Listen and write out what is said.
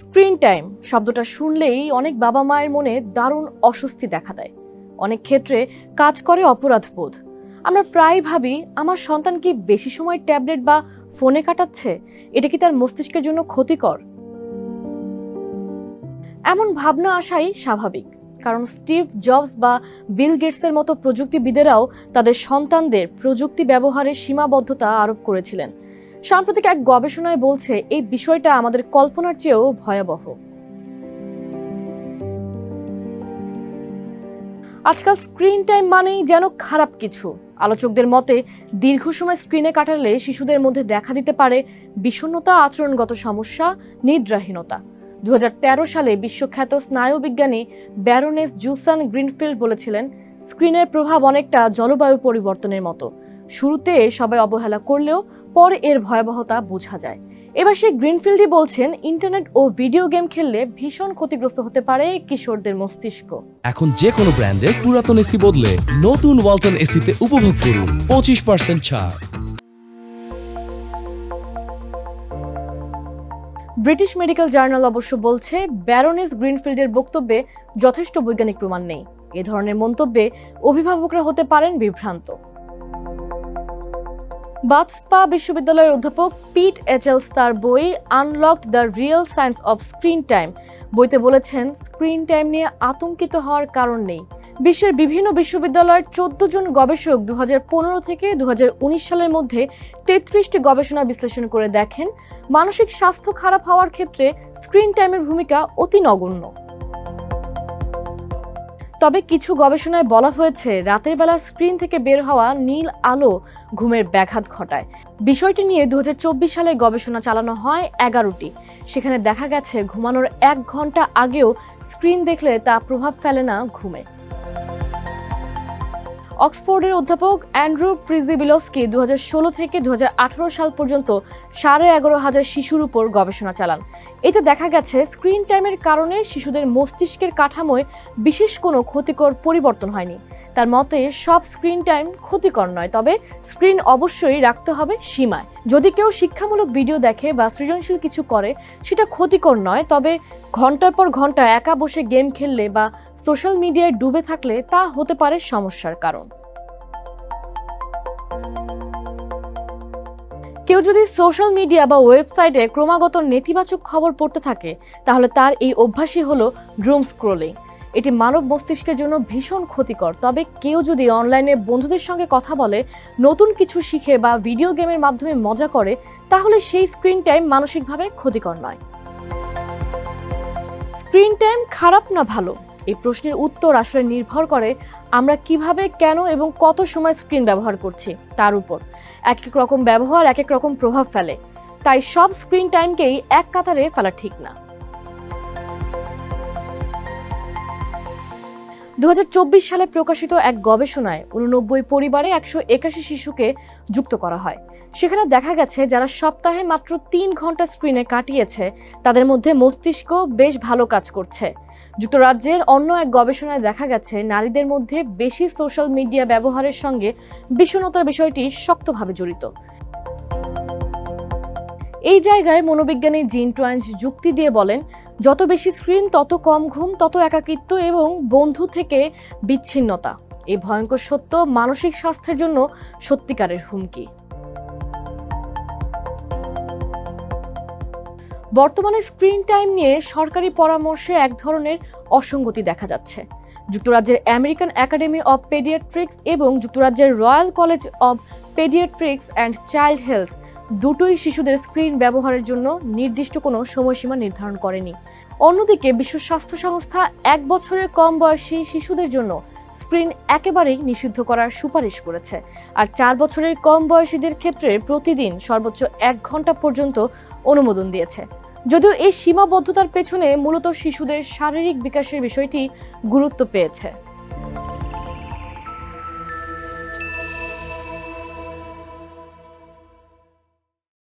Screen time শব্দটা শুনলেই অনেক বাবা মায়ের মনে দারুণ অস্বস্তি দেখা দেয়। অনেক ক্ষেত্রে কাজ করে অপরাধ বোধ। আমরা প্রায় ভাবি, আমার সন্তান কি বেশি সময় ট্যাবলেট বা ফোনে কাটাচ্ছে? এটা কি তার মস্তিষ্কের জন্য ক্ষতিকর? এমন ভাবনা আসাই স্বাভাবিক। কারণ স্টিভ জবস বা বিল গেটসের মতো প্রযুক্তিবিদেরাও তাদের সন্তানদের প্রযুক্তি ব্যবহারের সীমাবদ্ধতা আরোপ করেছিলেন। সাম্প্রতিক এক গবেষণায় বলছে, এই বিষয়টা আমাদের কল্পনার চেয়েও ভয়াবহ। আজকাল স্ক্রিন টাইম মানেই যেন খারাপ কিছু। আলোচকদের মতে, দীর্ঘ সময় স্ক্রিনে কাটালে শিশুদের মধ্যে দেখা দিতে পারে বিষণ্ণতা, আচরণগত সমস্যা, নিদ্রাহীনতা। দু হাজার তেরো সালে বিশ্বখ্যাত স্নায়ুবিজ্ঞানী ব্যারোনেস জুসান গ্রিনফিল্ড বলেছিলেন স্ক্রিনের প্রভাব অনেকটা জলবায়ু পরিবর্তনের মতো। শুরুতে সবাই অবহেলা করলেও পরে এর ভয়াবহতা বোঝা যায়। এবার সে গ্রিনফিল্ডই বলছেন, ইন্টারনেট ও ভিডিও গেম খেললে ভীষণ ক্ষতিগ্রস্ত হতে পারে কিশোরদের মস্তিষ্ক। এখন যে কোনো ব্র্যান্ডের পুরাতন এসি বদলে নতুন ওয়ালটন এসিতে উপভোগ করুন পঁচিশ পার্সেন্ট ছাড়। ব্রিটিশ মেডিকেল জার্নাল অবশ্য বলছে, ব্যারোনেস গ্রিনফিল্ডের বক্তব্যে যথেষ্ট বৈজ্ঞানিক প্রমাণ নেই। এ ধরনের মন্তব্যে অভিভাবকরা হতে পারেন বিভ্রান্ত। বাথস্পা বিশ্ববিদ্যালয়ের অধ্যাপক পিট এচেলস তার বই Unlock The Real Science Of Screen Time. বইতে বলেছেন, স্ক্রিন টাইম নিয়ে আতঙ্কিত হওয়ার কারণ নেই। বিশ্বের বিভিন্ন বিশ্ববিদ্যালয়ের চোদ্দ জন গবেষক দু হাজার পনেরো থেকে দু হাজার উনিশ সালের মধ্যে তেত্রিশটি গবেষণা বিশ্লেষণ করে দেখেন। মানসিক স্বাস্থ্য খারাপ হওয়ার ক্ষেত্রে স্ক্রিন টাইমের ভূমিকা অতি নগণ্য। তবে কিছু গবেষণায় বলা হয়েছে, রাতের বেলা স্ক্রিন থেকে বের হওয়া নীল আলো ঘুমের ব্যাঘাত ঘটায়। বিষয়টি নিয়ে দু হাজার চব্বিশ সালে গবেষণা চালানো হয় এগারোটি। সেখানে দেখা গেছে, ঘুমানোর এক ঘণ্টা আগেও স্ক্রিন দেখলে তা প্রভাব ফেলে না ঘুমে। অক্সফোর্ডের অধ্যাপক অ্যান্ড্রু প্রিজিবিলস্কি দু হাজার ষোলো থেকে দু হাজার আঠারো সাল পর্যন্ত সাড়ে এগারো হাজার শিশুর উপর গবেষণা চালান। এতে দেখা গেছে, স্ক্রিন টাইমের কারণে শিশুদের মস্তিষ্কের কাঠামোয় বিশেষ কোনো ক্ষতিকর পরিবর্তন হয়নি। তার মতে, সব স্ক্রিন টাইম ক্ষতিকর নয়, তবে স্ক্রিন অবশ্যই রাখতে হবে সীমায়। যদি কেউ শিক্ষামূলক ভিডিও দেখে বা সৃজনশীল কিছু করে, সেটা ক্ষতিকর নয়, তবে ঘণ্টার পর ঘণ্টা একা বসে গেম খেললে বা সোশ্যাল মিডিয়ায় ডুবে থাকলে তা হতে পারে সমস্যার কারণ। কেউ যদি সোশ্যাল মিডিয়া বা ওয়েবসাইটে ক্রমাগত নেতিবাচক খবর পড়তে থাকে, তাহলে তার এই অভ্যাসই হলো গ্রুম স্ক্রোলিং। এটি মানব মস্তিষ্কের জন্য ভীষণ ক্ষতিকর। তবে কেউ যদি অনলাইনে বন্ধুদের সঙ্গে কথা বলে, নতুন কিছু শিখে বা ভিডিও গেমের মাধ্যমে মজা করে, তাহলে সেই স্ক্রিন টাইম মানসিকভাবে ক্ষতিকর নয়। স্ক্রিন টাইম খারাপ না ভালো? এই প্রশ্নের উত্তর আসলে নির্ভর করে আমরা কীভাবে, কেন এবং কত সময় স্ক্রিন ব্যবহার করছি, তার উপর। এক এক রকম ব্যবহার, এক এক রকম প্রভাব ফেলে। তাই সব স্ক্রিন টাইমকেই এক কাতারে ফেলা ঠিক না। দু হাজার চব্বিশ সালে প্রকাশিত এক গবেষণায় উননব্বই পরিবারে একশো একাশি শিশুকে যুক্ত করা হয়। সেখানে দেখা গেছে, যারা সপ্তাহে মাত্র তিন ঘণ্টা স্ক্রিনে কাটিয়েছে, তাদের মধ্যে মস্তিষ্ক বেশ ভালো কাজ করছে। যুক্তরাজ্যের অন্য এক গবেষণায় দেখা গেছে, নারীদের মধ্যে বেশি সোশ্যাল মিডিয়া ব্যবহারের সঙ্গে বিষণ্ণতার বিষয়টি শক্তভাবে জড়িত। এই জায়গায় মনোবিজ্ঞানী জিন টুয়াইন্স যুক্তি দিয়ে বলেন যত বেশি স্ক্রিন, তত কম ঘুম, তত একাকিত্ব এবং বন্ধু থেকে বিচ্ছিন্নতা। এই ভয়ঙ্কর সত্য মানসিক স্বাস্থ্যের জন্য সত্যিকারের হুমকি। বর্তমানে স্ক্রিন টাইম নিয়ে সরকারি পরামর্শে এক ধরনের অসঙ্গতি দেখা যাচ্ছে। যুক্তরাজ্যের আমেরিকান একাডেমি অব পেডিয়াট্রিক্স এবং যুক্তরাজ্যের Royal College of Paediatrics and Child Health দুটোই শিশুদের স্ক্রিন ব্যবহারের জন্য নির্দিষ্ট কোনো সময়সীমা নির্ধারণ করেনি। অন্যদিকে বিশ্ব স্বাস্থ্য সংস্থা এক বছরের কম বয়সী শিশুদের জন্য স্ক্রিন একেবারেই নিষিদ্ধ করার সুপারিশ করেছে। আর চার বছরের কম বয়সীদের ক্ষেত্রে প্রতিদিন সর্বোচ্চ এক ঘণ্টা পর্যন্ত অনুমোদন দিয়েছে। যদিও এই সীমাবদ্ধতার পেছনে মূলত শিশুদের শারীরিক বিকাশের বিষয়টি গুরুত্ব পেয়েছে।